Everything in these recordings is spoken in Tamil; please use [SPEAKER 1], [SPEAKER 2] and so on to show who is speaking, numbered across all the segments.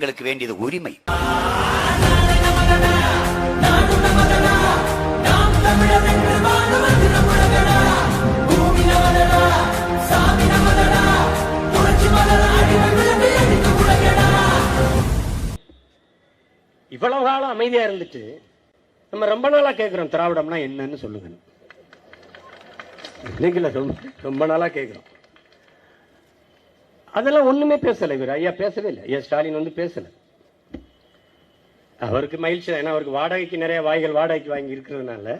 [SPEAKER 1] எங்களுக்கு வேண்டியது உரிமை.
[SPEAKER 2] இவ்வளவு காலம் அமைதியா இருந்துட்டு நம்ம ரொம்ப நாளா கேட்கிறோம் திராவிடம்னா என்னன்னு சொல்லுங்க இன்னைக்குல ரொம்ப நாளா கேட்கிறோம் அதெல்லாம் ஒன்றுமே பேசலை இவர். ஐயா பேசவே இல்லை. ஐயா ஸ்டாலின் வந்து பேசலை. அவருக்கு மகிழ்ச்சி தான். ஏன்னா அவருக்கு வாடகைக்கு நிறைய வாய்கள் வாடகைக்கு வாங்கி இருக்கிறதுனால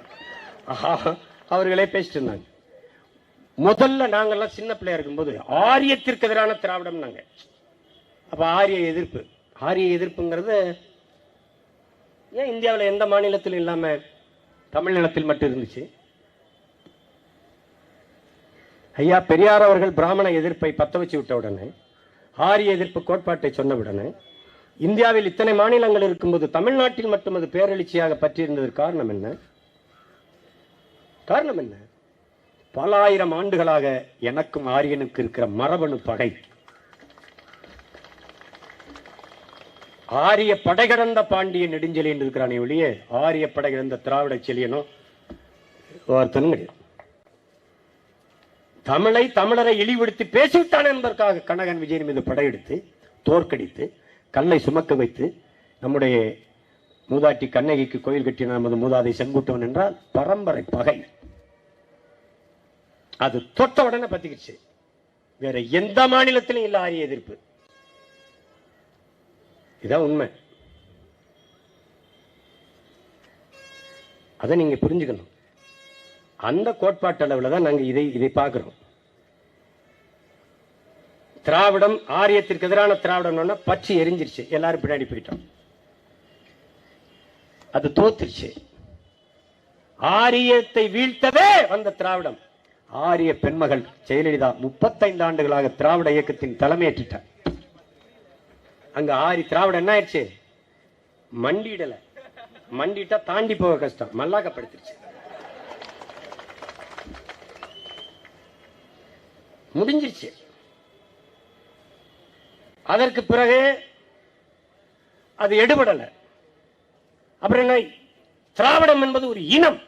[SPEAKER 2] அவர்களே பேசிட்டு இருந்தாங்க. முதல்ல நாங்கள்லாம் சின்ன பிள்ளையா இருக்கும்போது ஆரியத்திற்கு எதிரான திராவிடம் நாங்கள் அப்போ ஆரிய எதிர்ப்பு. ஆரிய எதிர்ப்புங்கிறது ஏன் இந்தியாவில் எந்த மாநிலத்திலும் இல்லாமல் தமிழ்நிலத்தில் மட்டும் இருந்துச்சு? ஐயா பெரியார் அவர்கள் பிராமண எதிர்ப்பை பத்த வச்சு விட்ட உடனே ஆரிய எதிர்ப்பு கோட்பாட்டை சொன்ன உடனே இந்தியாவில் இத்தனை மாநிலங்கள் இருக்கும்போது தமிழ்நாட்டில் மட்டும் அது பேரெழுச்சியாக பற்றியிருந்ததற்கு காரணம் என்ன? காரணம் என்ன? பல ஆயிரம் ஆண்டுகளாக எனக்கும் ஆரியனுக்கு இருக்கிற மரபணு பகை ஆரிய படை கடந்த பாண்டிய நெடுஞ்செலியன் இருக்கிறானே ஒழிய ஆரிய படை கடந்த திராவிட செலியனோ ஒருத்தனும் கிடையாது. தமிழை தமிழரை இழிவுபடுத்தி பேசிவிட்டான் என்பதற்காக கனகன் விஜயன் மீது படையெடுத்து தோற்கடித்து கல்லை சுமக்க வைத்து நம்முடைய மூதாட்டி கண்ணகிக்கு கோயில் கட்டின நமது மூதாதை செங்குட்டவன் என்றால் பரம்பரை பகை. அது தொட்ட உடனே பத்திக்கிச்சு. வேற எந்த மாநிலத்திலும் இல்ல ஆரிய எதிர்ப்பு. இதான் உண்மை. அதை நீங்க புரிஞ்சுக்கணும். அந்த கோட்பாட்டு அளவில் தான் நாங்க இதை இதை பார்க்கிறோம். திராவிடம் ஆரியத்திற்கு எதிரான திராவிடம்னா பச்சை எரிஞ்சிருச்சு. எல்லாரும் பின்னாடி போயிட்டோம். அது தோத்துருச்சு. ஆரியத்தை வீழ்த்தவே வந்த திராவிடம். ஆரிய பெண்மகள் ஜெயலலிதா முப்பத்தைந்து ஆண்டுகளாக திராவிட இயக்கத்தின் தலைமையேற்றிட்டார். அங்க ஆரி திராவிடம் என்ன ஆயிடுச்சு மண்டிடல மண்டிட்டா தாண்டி போக கஷ்டம். மல்லாக்கப்படுத்திருச்சு. முடிஞ்சிருச்சு. அதற்கு பிறகு அது எடுபடல. அப்புறம் என்ன திராவிடம் என்பது ஒரு இனம்.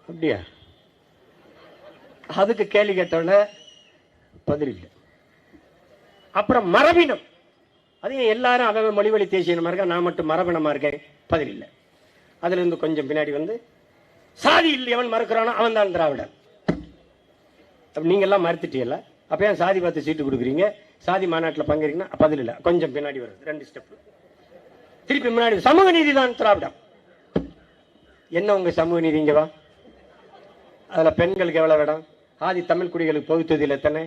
[SPEAKER 2] அப்படியா? அதுக்கு கேள்வி கேட்டவன பதில் இல்லை. அப்புறம் மரபினம். அது எல்லாரும் அவன் மொழி வழி தேசியனமா இருக்கா? நான் மட்டும் மரபினமா இருக்கேன். பதில் இல்லை. அதுல இருந்து கொஞ்சம் பின்னாடி வந்து சாதி இல்லை எவன் மறுக்கிறானோ அவன் தான் திராவிடன். அப்ப நீங்க எல்லாம் மறுத்துட்டீங்கல்ல? அப்ப ஏன் சாதி பார்த்து சீட்டு கொடுக்குறீங்க? சாதி மாநாட்டில் பங்கேறீங்கன்னா பதில் இல்லை. கொஞ்சம் பின்னாடி வருது. ரெண்டு ஸ்டெப் திருப்பி முன்னாடி சமூக நீதி தான் திராவிடம். என்ன உங்க சமூக நீதி இங்க அதுல பெண்களுக்கு எவ்வளவு இடம்? ஆதி தமிழ் குடிகளுக்கு பகுத்ததில் எத்தனை?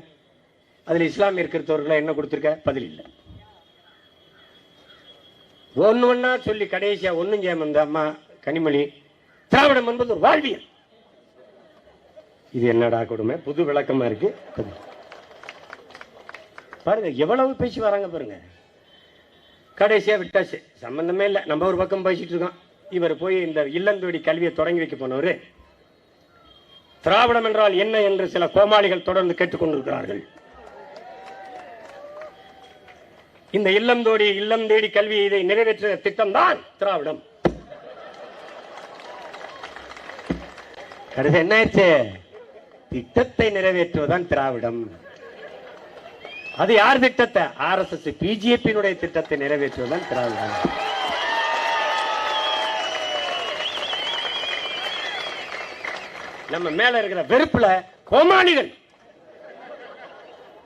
[SPEAKER 2] அதுல இஸ்லாமிய இருக்கிறவர்களை என்ன கொடுத்துருக்க? பதில் இல்லை. ஒன்று ஒன்றா சொல்லி கடைசியா ஒன்றும் செய்யாம இந்த அம்மா கனிமொழி திராவிடம் என்பது ஒரு வாழ்வியல். இது என்னடா கொடுமை? புது விளக்கமா இருக்கு. பதில். பாருங்க எவ்வளவு பேசி வராங்க பாருங்க. கடைசியா விட்டாச்சு. சம்பந்தமே இல்லை. நம்ம ஒரு பக்கம் பேசிட்டு இருக்கோம். இவர் போய் இந்த இல்லந்தோடி கல்வியை தொடங்கி வைக்க போனவர். திராவிடம் என்றால் என்ன என்று சில கோமாளிகள் தொடர்ந்து கேட்டுக்கொண்டிருக்கிறார்கள். இந்த இல்லந்தோடி இல்லம் தேடி கல்வி இதை நிறைவேற்ற திட்டம் தான் திராவிடம். கடைசி என்ன ஆயிடுச்சு? திட்டத்தை நிறைவேற்றுவதுதான் திராவிடம். அது யார் திட்டத்தை? ஆர் எஸ் எஸ் பிஜேபியினுடைய திட்டத்தை நிறைவேற்றுவதுதான் திராவிடம். நம்ம மேல இருக்கிற வெறுப்புல கோமாளிகள்.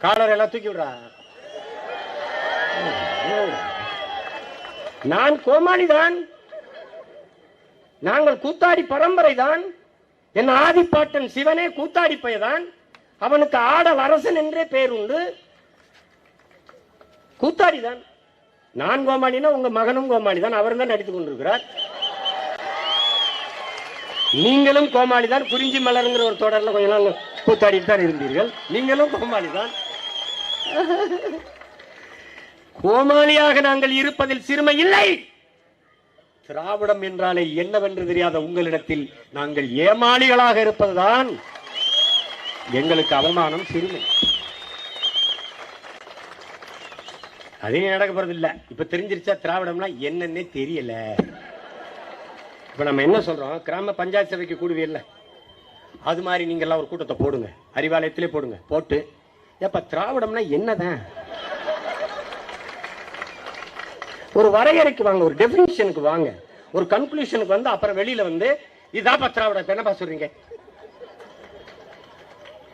[SPEAKER 2] காலர் எல்லாம் தூக்கி விடுறா. நான் கோமாளிதான். நாங்கள் கூத்தாடி பரம்பரை தான் என் ஆதிப்பாட்டன் சிவனே கூத்தாடி பையதான் அவனுக்கு ஆடல் அரசன் என்றே பேருண்டு கூத்தாடிதான். நான் கோமாளினா உங்க மகனும் கோமாளி தான் அவர் தான் நடித்துக் கொண்டிருக்கிறார். நீங்களும் கோமாளி தான் குறிஞ்சி மலருங்கிற ஒரு தொடர்ல கொஞ்ச நாள் கூத்தாடிட்டு தான் இருந்தீர்கள். நீங்களும் கோமாளி தான் கோமாளியாக நாங்கள் இருப்பதில் சிறுமை இல்லை. திராவிடம் என்றாலே என்னவென்று தெரியாத உங்களிடத்தில் நாங்கள் ஏமாளிகளாக இருப்பதுதான் எங்களுக்கு அவமானம் சிறுமை. அதே நடக்க போறது இல்ல இப்ப தெரிஞ்சிருச்சா திராவிடம்னா என்னன்னே தெரியல. இப்ப நம்ம என்ன சொல்றோம்? கிராம பஞ்சாயத்து சபைக்கு கூடுவீல்ல அது மாதிரி நீங்க எல்லாம் ஒரு கூட்டத்தை போடுங்க. அறிவாலயத்திலே போடுங்க. போட்டு. ஏப்பா திராவிடம்னா என்னதான்? ஒரு வரையறைக்கு வாங்க ஒரு டெபினிஷனுக்கு வாங்க. ஒரு கன்க்ளூஷனுக்கு வந்து அப்புறம் வெளியில வந்து இதான் திராவிடம் என்னப்பா சொல்றீங்க.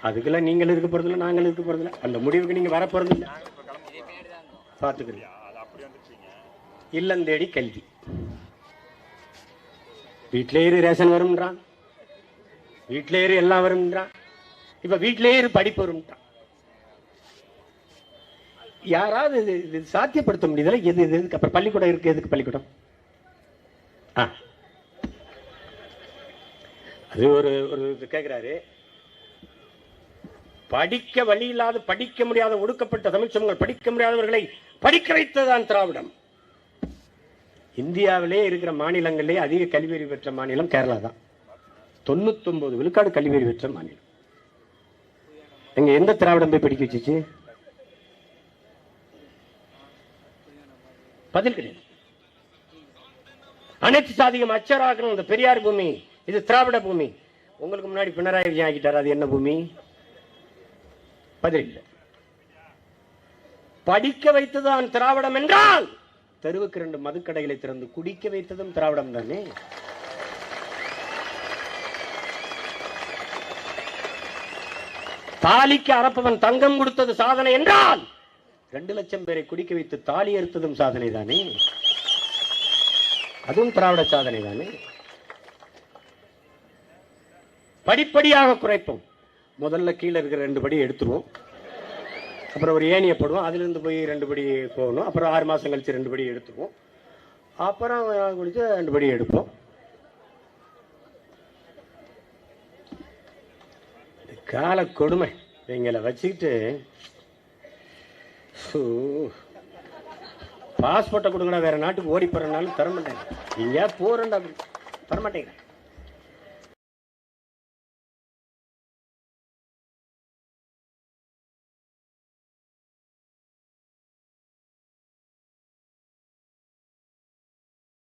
[SPEAKER 2] அதுக்கெல்லாம் நீங்கள் இருக்க போறதில்ல நாங்கள் இருக்க போறதில்ல. அந்த முடிவுக்கு நீங்க வர போறது இல்லை இல்லம் தேடி கல்வி. வீட்டிலே இரு ரேஷன் வரும்ன்றான். வீட்டிலே இரு எல்லாம் வரும்ன்றான். இப்ப வீட்டிலே இரு படிப்பு வரும்ன்றான். யாராவது இது சாத்தியப்படுத்த முடியுதுல எது இது எதுக்கு? அப்புறம் பள்ளிக்கூடம் இருக்கு. எதுக்கு பள்ளிக்கூடம்? ஆ. அது ஒரு ஒரு இது கேட்கிறாரு படிக்க வழி இல்லாத படிக்க முடியாத ஒடுக்கப்பட்ட தமிழ் சமூகங்கள் படிக்க முடியாதவர்களை படிக்க வைத்ததுதான் திராவிடம். இந்தியாவிலே இருக்கிற மாநிலங்களிலே அதிக கல்வியறிவு பெற்ற மாநிலம் கேரளா தான். தொண்ணூத்தொன்பது விழுக்காடு கல்வியறிவு பெற்ற மாநிலம். எங்க எந்த திராவிடம் போய் படிக்க வச்சுச்சு? பதில் கிடையாது அனைத்து சாதிகம் அச்சராகணும். இந்த பெரியார் பூமி இது திராவிட பூமி. உங்களுக்கு முன்னாடி பினராயி விஜயன் ஆகிட்டார். அது என்ன பூமி? பதில் இல்லை. படிக்க வைத்ததுதான் திராவிடம் என்றால் தெருவுக்கு இரண்டு மதுக்கடைகளை திறந்து குடிக்க வைத்ததும் திராவிடம் தானே? தாலிக்கு அரப்பவன் தங்கம் கொடுத்தது சாதனை என்றால் ரெண்டு லட்சம் பேரை குடிக்க வைத்து தாலி அறுத்ததும் சாதனை தானே? அதுவும் திராவிட சாதனை தானே? படிப்படியாக குறைப்போம். முதல்ல கீழே இருக்கிற ரெண்டு படி எடுத்துருவோம். அப்புறம் ஒரு ஏணியை போடுவோம். அதுலேருந்து போய் ரெண்டு படி போகணும். அப்புறம் ஆறு மாதம் கழிச்சு ரெண்டு படி எடுத்துருவோம். அப்புறம் குடிச்சு ரெண்டு படி எடுப்போம். கால கொடுமை. எங்களை வச்சுக்கிட்டு பாஸ்போர்ட்டை கொடுங்கடா வேற நாட்டுக்கு ஓடி போறனாலும் தர மாட்டேங்க இங்க போறேன்டா அப்படி தர மாட்டேங்கிறேன்